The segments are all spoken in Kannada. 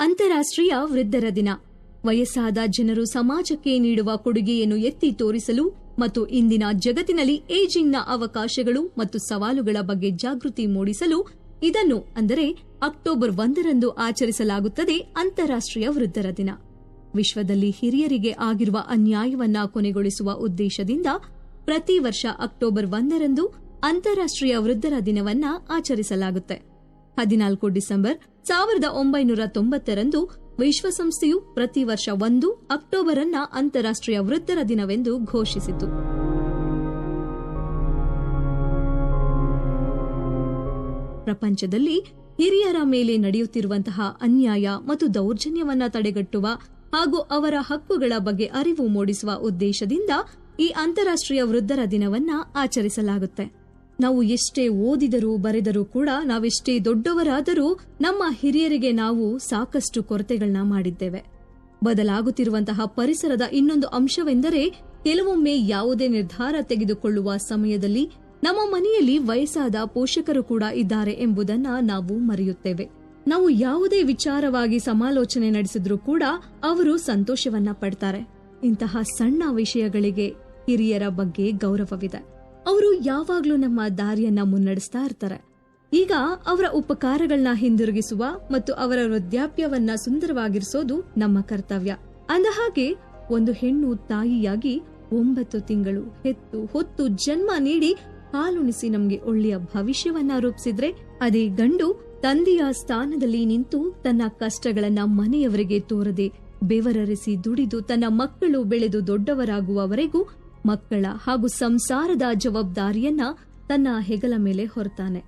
ಅಂತಾರಾಷ್ಟ್ರೀಯ ವೃದ್ಧರ ದಿನ. ವಯಸ್ಸಾದ ಜನರು ಸಮಾಜಕ್ಕೆ ನೀಡುವ ಕೊಡುಗೆಯನ್ನು ಎತ್ತಿ ತೋರಿಸಲು ಮತ್ತು ಇಂದಿನ ಜಗತ್ತಿನಲ್ಲಿ ಏಜಿಂಗ್ನ ಅವಕಾಶಗಳು ಮತ್ತು ಸವಾಲುಗಳ ಬಗ್ಗೆ ಜಾಗೃತಿ ಮೂಡಿಸಲು ಇದನ್ನು ಅಂದರೆ ಅಕ್ಟೋಬರ್ ಒಂದರಂದು ಆಚರಿಸಲಾಗುತ್ತದೆ ಅಂತಾರಾಷ್ಟ್ರೀಯ ವೃದ್ಧರ ದಿನ. ವಿಶ್ವದಲ್ಲಿ ಹಿರಿಯರಿಗೆ ಆಗಿರುವ ಅನ್ಯಾಯವನ್ನ ಕೊನೆಗೊಳಿಸುವ ಉದ್ದೇಶದಿಂದ ಪ್ರತಿ ವರ್ಷ ಅಕ್ಟೋಬರ್ ಒಂದರಂದು ಅಂತಾರಾಷ್ಟ್ರೀಯ ವೃದ್ಧರ ದಿನವನ್ನ ಆಚರಿಸಲಾಗುತ್ತೆ. ಹದಿನಾಲ್ಕು ಡಿಸೆಂಬರ್ ಸಾವಿರದ ಒಂಬೈನೂರ ತೊಂಬತ್ತರಂದು ವಿಶ್ವಸಂಸ್ಥೆಯು ಪ್ರತಿ ವರ್ಷ ಒಂದು ಅಕ್ಟೋಬರ್ ಅನ್ನ ಅಂತಾರಾಷ್ಟ್ರೀಯ ವೃದ್ಧರ ದಿನವೆಂದು ಘೋಷಿಸಿತು. ಪ್ರಪಂಚದಲ್ಲಿ ಹಿರಿಯರ ಮೇಲೆ ನಡೆಯುತ್ತಿರುವಂತಹ ಅನ್ಯಾಯ ಮತ್ತು ದೌರ್ಜನ್ಯವನ್ನ ತಡೆಗಟ್ಟುವ ಹಾಗೂ ಅವರ ಹಕ್ಕುಗಳ ಬಗ್ಗೆ ಅರಿವು ಮೂಡಿಸುವ ಉದ್ದೇಶದಿಂದ ಈ ಅಂತಾರಾಷ್ಟ್ರೀಯ ವೃದ್ಧರ ದಿನವನ್ನ ಆಚರಿಸಲಾಗುತ್ತೆ. ನಾವು ಎಷ್ಟೇ ಓದಿದರೂ ಬರೆದರೂ ಕೂಡ ನಾವೆಷ್ಟೇ ದೊಡ್ಡವರಾದರೂ ನಮ್ಮ ಹಿರಿಯರಿಗೆ ನಾವು ಸಾಕಷ್ಟು ಕೊರತೆಗಳನ್ನ ಮಾಡಿದ್ದೇವೆ. ಬದಲಾಗುತ್ತಿರುವಂತಹ ಪರಿಸರದ ಇನ್ನೊಂದು ಅಂಶವೆಂದರೆ ಕೆಲವೊಮ್ಮೆ ಯಾವುದೇ ನಿರ್ಧಾರ ತೆಗೆದುಕೊಳ್ಳುವ ಸಮಯದಲ್ಲಿ ನಮ್ಮ ಮನೆಯಲ್ಲಿ ವಯಸ್ಸಾದ ಪೋಷಕರು ಕೂಡ ಇದ್ದಾರೆ ಎಂಬುದನ್ನ ನಾವು ಮರೆಯುತ್ತೇವೆ. ನಾವು ಯಾವುದೇ ವಿಚಾರವಾಗಿ ಸಮಾಲೋಚನೆ ನಡೆಸಿದ್ರೂ ಕೂಡ ಅವರು ಸಂತೋಷವನ್ನ ಪಡ್ತಾರೆ. ಇಂತಹ ಸಣ್ಣ ವಿಷಯಗಳಿಗೆ ಹಿರಿಯರ ಬಗ್ಗೆ ಗೌರವವಿದೆ. ಅವರು ಯಾವಾಗ್ಲೂ ನಮ್ಮ ದಾರಿಯನ್ನ ಮುನ್ನಡೆಸ್ತಾ ಇರ್ತಾರೆ. ಈಗ ಅವರ ಉಪಕಾರಗಳನ್ನ ಹಿಂದಿರುಗಿಸುವ ಮತ್ತು ಅವರ ವೃದ್ಧಾಪ್ಯವನ್ನ ಸುಂದರವಾಗಿರಿಸೋದು ನಮ್ಮ ಕರ್ತವ್ಯ. ಅಂದಹಾಗೆ ಒಂದು ಹೆಣ್ಣು ತಾಯಿಯಾಗಿ ಒಂಬತ್ತು ತಿಂಗಳು ಹೆತ್ತು ಹೊತ್ತು ಜನ್ಮ ನೀಡಿ ಹಾಲುಣಿಸಿ ನಮ್ಗೆ ಒಳ್ಳೆಯ ಭವಿಷ್ಯವನ್ನ ರೂಪಿಸಿದ್ರೆ ಅದೇ ಗಂಡು ತಂದೆಯ ಸ್ಥಾನದಲ್ಲಿ ನಿಂತು ತನ್ನ ಕಷ್ಟಗಳನ್ನ ಮನೆಯವರಿಗೆ ತೋರದೆ ಬೆವರರಿಸಿ ದುಡಿದು ತನ್ನ ಮಕ್ಕಳು ಬೆಳೆದು ದೊಡ್ಡವರಾಗುವವರೆಗೂ ಮಕ್ಕಳ ಹಾಗೂ ಸಂಸಾರದ ಜವಾಬ್ದಾರಿಯನ್ನ ತನ್ನ ಹೆಗಲ ಮೇಲೆ ಹೊರತಾನೆ.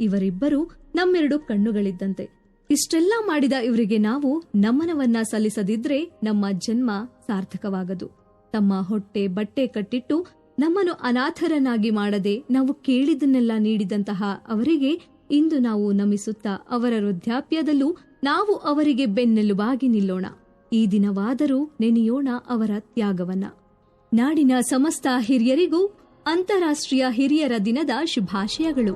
ಇವರಿಬ್ಬರು ನಮ್ಮೆರಡು ಕಣ್ಣುಗಳಿದ್ದಂತೆ. ಇಷ್ಟೆಲ್ಲ ಮಾಡಿದ ಇವರಿಗೆ ನಾವು ನಮನವನ್ನ ಸಲ್ಲಿಸದಿದ್ರೆ ನಮ್ಮ ಜನ್ಮ ಸಾರ್ಥಕವಾಗದು. ತಮ್ಮ ಹೊಟ್ಟೆ ಬಟ್ಟೆ ಕಟ್ಟಿಟ್ಟು ನಮ್ಮನ್ನು ಅನಾಥರನ್ನಾಗಿ ಮಾಡದೆ ನಾವು ಕೇಳಿದನ್ನೆಲ್ಲ ನೀಡಿದಂತಹ ಅವರಿಗೆ ಇಂದು ನಾವು ನಮಿಸುತ್ತಾ ಅವರ ವೃದ್ಧಾಪ್ಯದಲ್ಲೂ ನಾವು ಅವರಿಗೆ ಬೆನ್ನೆಲುಬಾಗಿ ನಿಲ್ಲೋಣ. ಈ ದಿನವಾದರೂ ನೆನೆಯೋಣ ಅವರ ತ್ಯಾಗವನ್ನ. ನಾಡಿನ ಸಮಸ್ತ ಹಿರಿಯರಿಗೂ ಅಂತಾರಾಷ್ಟ್ರೀಯ ಹಿರಿಯರ ದಿನದ ಶುಭಾಶಯಗಳು.